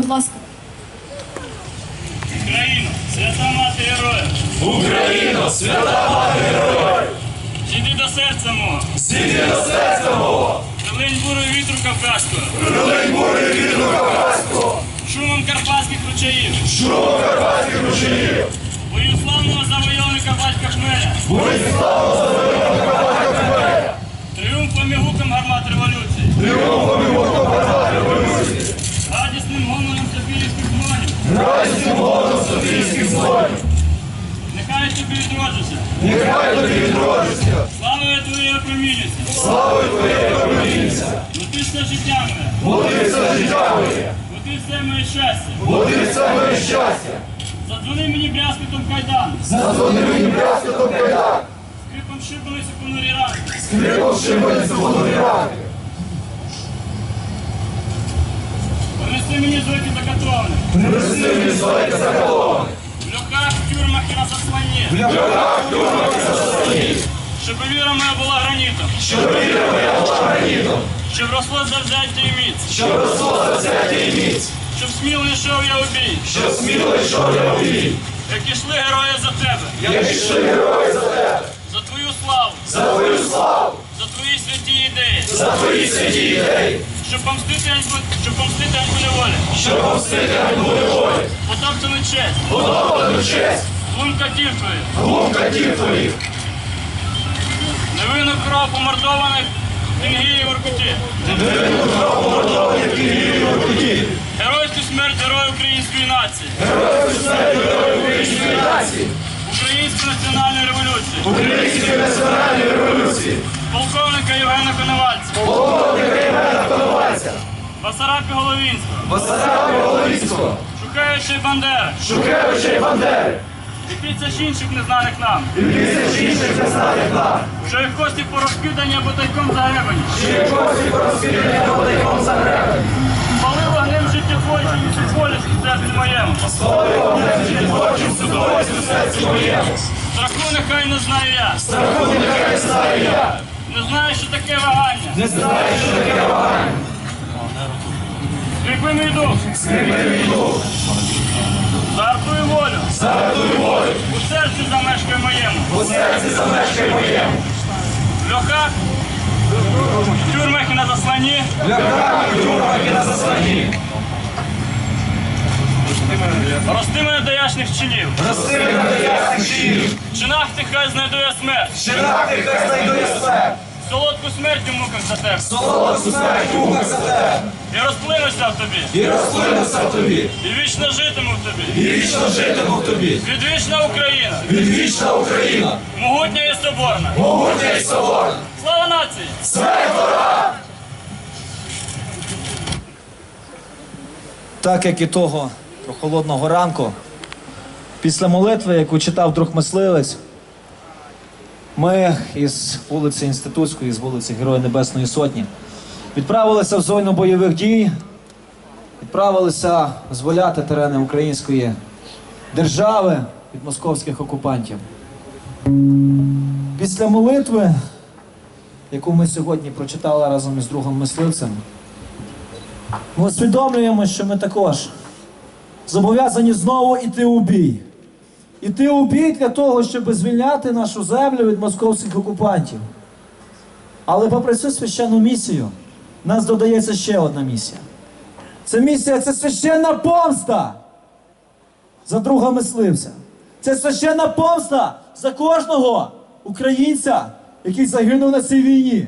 Будь ласка. Україно, свята мати героїв, Україно, свята мати героїв, зійди до серця мого, зійди до серця мого, прилинь бурою вітру кавказького, прилинь бурю вітру Кавказького, шумом карпатських ручаїв, шумом карпатських ручаїв, бою славного завойовника батька Хмеля, будь слава нехай тобі відроджуся, славою твоєї промінюся, славою твоєї промінця, бо ти все життя моє, буде все життя моє, бо ти все моє щастя, буде все моє щастя, задзвони мені брязкотом кайдан, задзвони мені брязкотом кайдан, скрипом шибаницю понурі ранки, скрипом шибаницю понурі ранки, принеси мені звуки закатованих, принеси мені своє заколони, в льохах, тюрмах і на засланні, в льохах, тюрмах і заслані, Щоб віра моя була гранітом, щоб віра моя була гранітом, щоб росло завзяття і міць, щоб росло завзяття і міць, щоб сміло йшов я у бій, щоб сміло йшов я в бій, як ішли герої за тебе, як ішли герої за тебе, за твою славу, за твою славу, за твої святі ідеї, за твої святі ідеї, щоб помстити ганьбу, щоб помстити ганьбу неволі, щоб помстити ганьбу неволі, потоптану честь, подобану честь, глум катів твоїх, глум катів твоїх, невинну кров помордованих в Інгії і Воркуті, невинну кров помордованих і Воркуті, геройську смерть героїв української нації, герою смерті героїв української нації, української національної революції, української національної революції, полковника Євгена Коновальця, полковника Євгена Коновальця, Басарапі Головінського, Басарабі Головінського, Шукаючи Бандери, і Бандери, і тисяч інших незнаних нам, і тисяч інших незнаних нам, що їх кості порозкидані або тайком загребані, чи якогось і порозкидання подайком за гребень, пали вогнем життєвої і символість у серці моєму. Слава вогнем життєтворчим судовості у серці моєму, Страху нехай не знаю я, страху нехай знаю я, не знаю, що таке вагання. не знаю, що таке вагання, Скріпи мій дух, скріпи мій дух, загартуй волю, загадуй волю, у серці замешкай моєму, у серці замешкай моєму, в льохах, в тюрмах і на засланні, в і тюрмах і на заслані, рости мене до ясних чинів. рости мене до ясних щирів, В чинах ти хай знайду я смерть, щирах ти хай знайду я смерть, солодку смерть у муках за тебе, солодку смерть у муках за тебе, і розплинуся в тобі, і розплинуся в тобі, і вічно житиму в тобі. і вічно житиму в тобі, Відвічна Україна, відвічна Україна, могутня і соборна. могутня і соборна, Слава нації! смерть ворогам! Так як і того прохолодного ранку, після молитви, яку читав друг мисливець, ми із вулиці Інститутської, з вулиці Героя Небесної Сотні, відправилися в зону бойових дій, відправилися зволяти терени української держави від московських окупантів. Після молитви, яку ми сьогодні прочитали разом із другом мисливцем, ми усвідомлюємо, що ми також зобов'язані знову йти у бій. Іти у бій для того, щоб звільняти нашу землю від московських окупантів. Але попри цю священну місію, нас додається ще одна місія. Це місія це священна помста за друга мисливця. Це священна помста за кожного українця, який загинув на цій війні.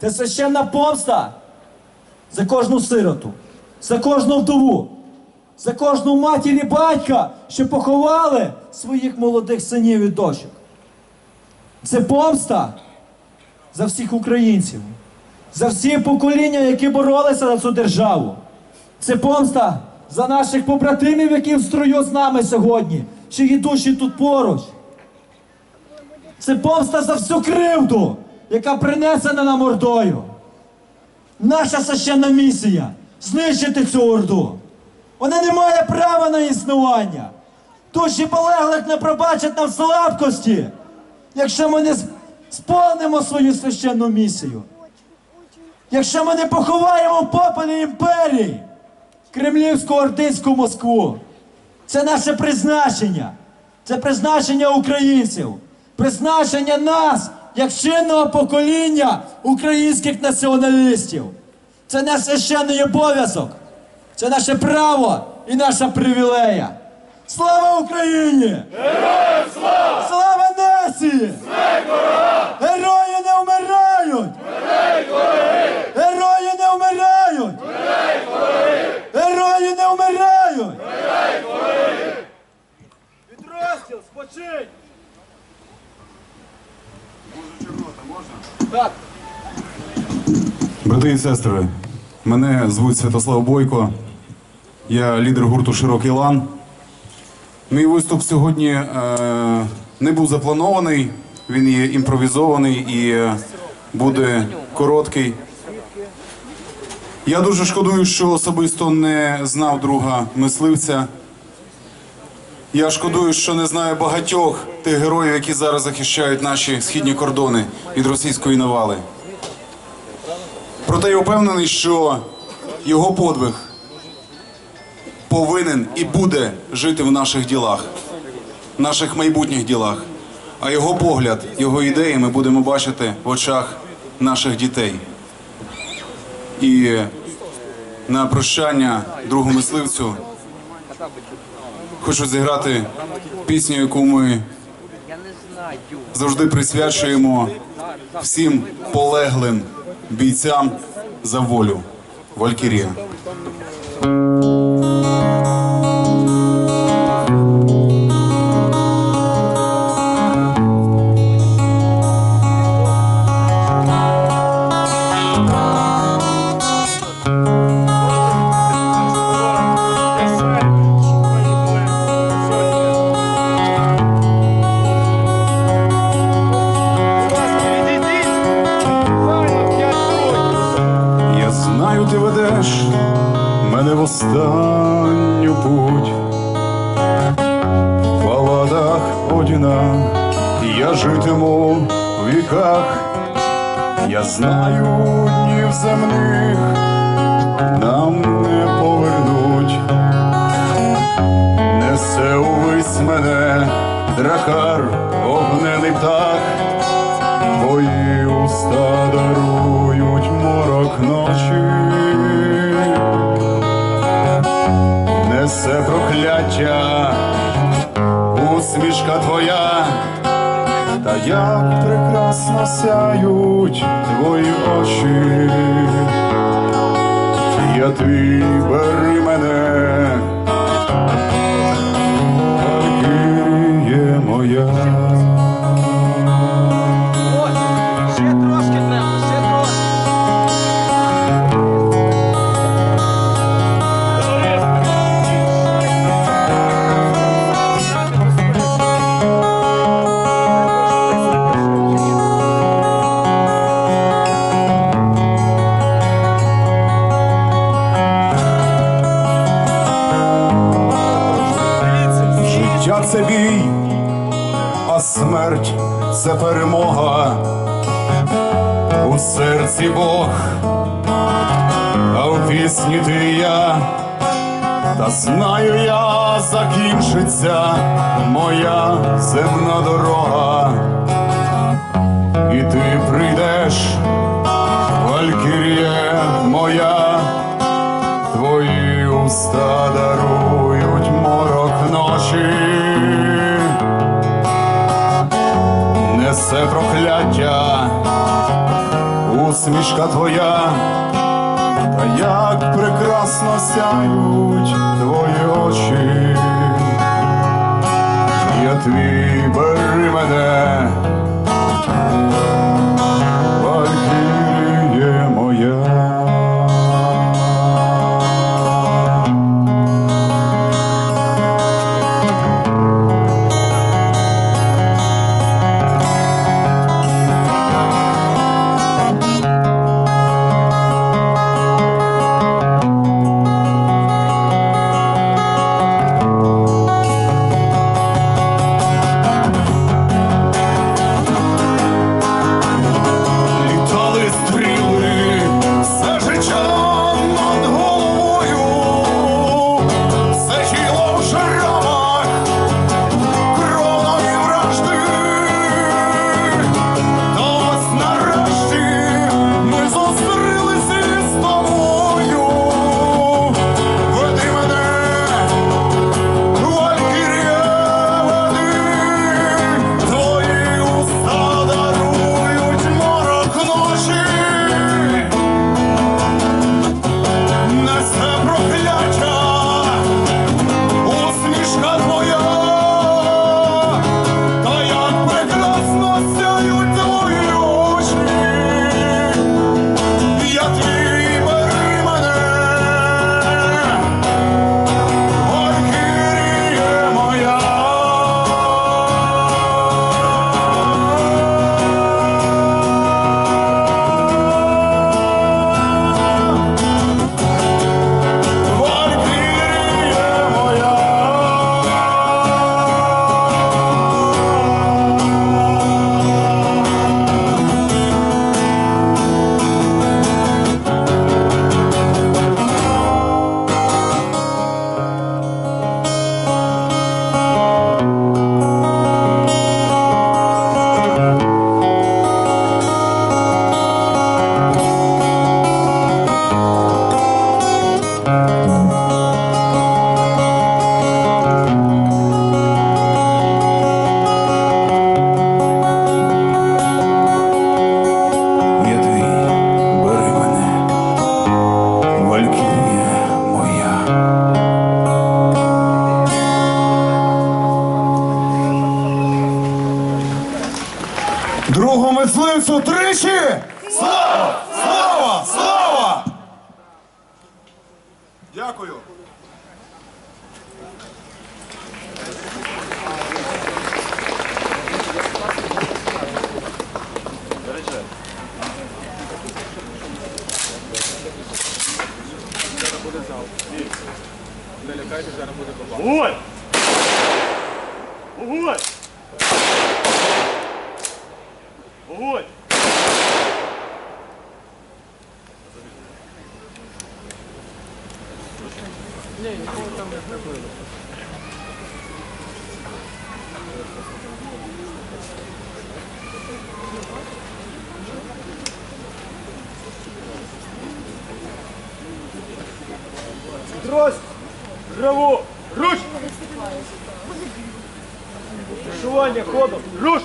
Це священна помста за кожну сироту, за кожну вдову, за кожну матір і батька, що поховали своїх молодих синів і дочок. Це помста за всіх українців, за всі покоління, які боролися за цю державу. Це помста за наших побратимів, які в строю з нами сьогодні, чиї душі тут поруч. Це помста за всю кривду, яка принесена нам ордою. Наша священна місія знищити цю орду. Вона не має права на існування. Душі полеглих не пробачать нам слабкості, якщо ми не сповнимо свою священну місію. Якщо ми не поховаємо в попелі імперії, кремлівську ординську Москву. Це наше призначення. Це призначення українців, призначення нас як чинного покоління українських націоналістів. Це наш священний обов'язок, це наше право і наша привілея. Слава Україні! Героям слава! Слава нації! Герої не вмирають! Герої не вмирають! Герої не вмирають! Підрозділ, спочинь! Брати і сестри, мене звуть Святослав Бойко. Я лідер гурту Широкий лан. Мій виступ сьогодні е, не був запланований, він є імпровізований і е, буде короткий. Я дуже шкодую, що особисто не знав друга мисливця. Я шкодую, що не знаю багатьох тих героїв, які зараз захищають наші східні кордони від російської навали. Проте я впевнений, що його подвиг повинен і буде жити в наших ділах, в наших майбутніх ділах. А його погляд, його ідеї ми будемо бачити в очах наших дітей. І на прощання другу мисливцю хочу зіграти пісню, яку ми завжди присвячуємо всім полеглим бійцям за волю. Валькірія. Віках. Я знаю, днів земних нам не повернуть. Несе увесь мене дракар, огнений птах. Твої уста дарують морок ночі, несе прокляття, усмішка твоя, як прекрасно сяють твої очі, я твій бери мене, Валькіріє моя. У серці Бог, а в пісні ти я. Та знаю я, закінчиться моя земна дорога. І ти прийдеш, Валькір'є моя, твої уста дарують морок ночі, несе прокляття, усмішка твоя, та як прекрасно сяють твої очі, я твій бери мене. Трость! Траву! Руш! Вишивання ходом! Руш!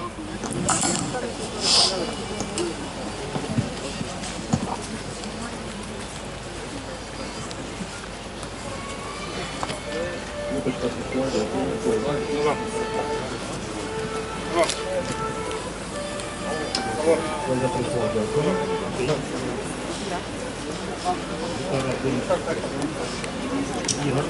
Ігор.